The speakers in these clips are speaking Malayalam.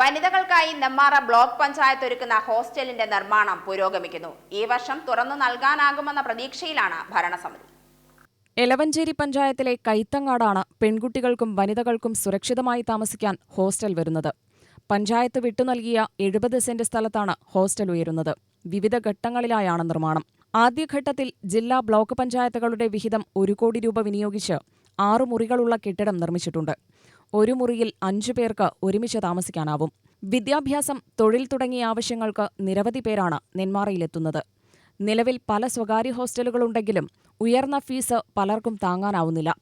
വനിതകൾക്കായി നെമ്മാറ ബ്ലോക്ക് പഞ്ചായത്ത് ഒരുക്കുന്ന ഹോസ്റ്റലിന്റെ നിർമ്മാണം പുരോഗമിക്കുന്നു. ഈ വർഷം തുറന്നു നൽകാനാകുമെന്ന പ്രതീക്ഷയിലാണ് ഭരണസമിതി. എലവഞ്ചേരി പഞ്ചായത്തിലെ കൈത്തങ്ങാടാണ് പെൺകുട്ടികൾക്കും വനിതകൾക്കും സുരക്ഷിതമായി താമസിക്കാൻ ഹോസ്റ്റൽ വരുന്നത്. പഞ്ചായത്ത് വിട്ടു നൽകിയ എഴുപത് സെന്റ് സ്ഥലത്താണ് ഹോസ്റ്റൽ ഉയരുന്നത്. വിവിധ ഘട്ടങ്ങളിലായാണ് നിർമ്മാണം. ആദ്യഘട്ടത്തിൽ ജില്ലാ ബ്ലോക്ക് പഞ്ചായത്തുകളുടെ വിഹിതം ഒരു കോടി രൂപ വിനിയോഗിച്ച് ആറു മുറികളുള്ള കെട്ടിടം നിർമ്മിച്ചിട്ടുണ്ട്. ഒരു മുറിയിൽ അഞ്ചു പേർക്ക് ഒരുമിച്ച് താമസിക്കാനാവും. വിദ്യാഭ്യാസം തൊഴിൽ തുടങ്ങിയ ആവശ്യങ്ങൾക്ക് നിരവധി പേരാണ് നെന്മാറയിലെത്തുന്നത്. നിലവിൽ പല സ്വകാര്യ ഹോസ്റ്റലുകളുണ്ടെങ്കിലും ഉയർന്ന ഫീസ് പലർക്കും താങ്ങാനാവുന്നില്ല.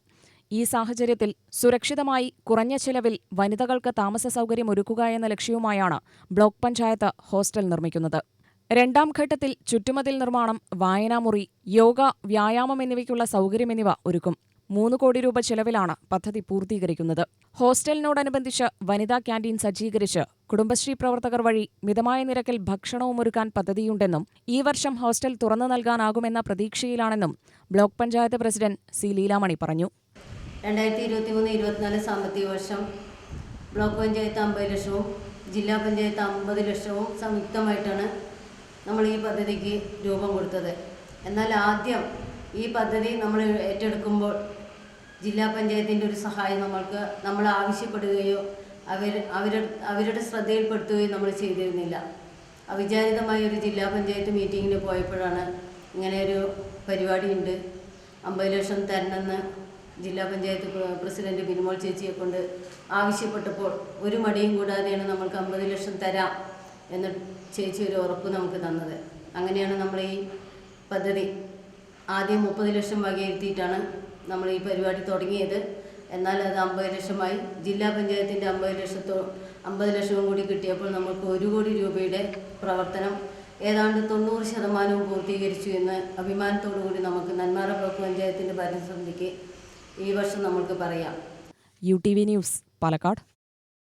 ഈ സാഹചര്യത്തിൽ സുരക്ഷിതമായി കുറഞ്ഞ ചിലവിൽ വനിതകൾക്ക് താമസ സൗകര്യം ഒരുക്കുക എന്ന ലക്ഷ്യവുമായാണ് ബ്ലോക്ക് പഞ്ചായത്ത് ഹോസ്റ്റൽ നിർമ്മിക്കുന്നത്. രണ്ടാം ഘട്ടത്തിൽ ചുറ്റുമതിൽ നിർമ്മാണം വായനാമുറി യോഗ വ്യായാമം എന്നിവയ്ക്കുള്ള സൗകര്യം എന്നിവ ഒരുക്കും. മൂന്ന് കോടി രൂപ ചെലവിലാണ് പദ്ധതി പൂർത്തീകരിക്കുന്നത്. ഹോസ്റ്റലിനോടനുബന്ധിച്ച് വനിതാ ക്യാന്റീൻ സജ്ജീകരിച്ച് കുടുംബശ്രീ പ്രവർത്തകർ വഴി മിതമായ നിരക്കിൽ ഭക്ഷണവും ഒരുക്കാൻ പദ്ധതിയുണ്ടെന്നും ഈ വർഷം ഹോസ്റ്റൽ തുറന്നു നൽകാനാകുമെന്ന പ്രതീക്ഷയിലാണെന്നും block panchayat president C Leelamani പറഞ്ഞു. രണ്ടായിരത്തി ഇരുപത്തി മൂന്ന് ഇരുപത്തിനാല് സാമ്പത്തിക വർഷം ബ്ലോക്ക് പഞ്ചായത്ത് അമ്പത് ലക്ഷവും ജില്ലാ പഞ്ചായത്ത് അമ്പത് ലക്ഷവും സംയുക്തമായിട്ടാണ് നമ്മൾ ഈ പദ്ധതിക്ക് രൂപം കൊടുത്തത്. എന്നാൽ ആദ്യം ഈ പദ്ധതി നമ്മൾ ഏറ്റെടുക്കുമ്പോൾ ജില്ലാ പഞ്ചായത്തിന്റെ ഒരു സഹായം നമ്മൾക്ക് നമ്മൾ ആവശ്യപ്പെടുകയോ അവർ അവരുടെ അവരുടെ ശ്രദ്ധയിൽപ്പെടുത്തുകയോ നമ്മൾ ചെയ്തിരുന്നില്ല. അവിചാരിതമായ ഒരു ജില്ലാ പഞ്ചായത്ത് മീറ്റിങ്ങിന് പോയപ്പോഴാണ് ഇങ്ങനെ ഒരു പരിപാടിയുണ്ട്. അമ്പത് ലക്ഷം തരണമെന്ന് ജില്ലാ പഞ്ചായത്ത് പ്ര- പ്രസിഡന്റ് ബിനിമോൾ ചേച്ചിയെ കൊണ്ട് ആവശ്യപ്പെട്ടപ്പോൾ ഒരു മടിയും കൂടാതെയാണ് നമ്മൾക്ക് അമ്പത് ലക്ഷം തരാം എന്ന് ചേച്ചി ഒരു ഉറപ്പ് നമുക്ക് തന്നത്. അങ്ങനെയാണ് നമ്മൾ ഈ പദ്ധതി ആദ്യം മുപ്പത് ലക്ഷം വകയിരുത്തിയിട്ടാണ് നമ്മൾ ഈ പരിപാടി തുടങ്ങിയത്. എന്നാൽ അത് അമ്പത് ലക്ഷമായി. ജില്ലാ പഞ്ചായത്തിന്റെ അമ്പത് ലക്ഷത്തോ അമ്പത് ലക്ഷവും കൂടി കിട്ടിയപ്പോൾ നമുക്ക് ഒരു കോടി രൂപയുടെ പ്രവർത്തനം ഏതാണ്ട് തൊണ്ണൂറ് ശതമാനവും പൂർത്തീകരിച്ചു എന്ന് അഭിമാനത്തോടു കൂടി നമുക്ക് നന്മാറ ബ്ലോക്ക് പഞ്ചായത്തിന്റെ ഭരണസമിതിക്ക് ഈ വർഷം നമുക്ക് പറയാം. U T V news Palakkad.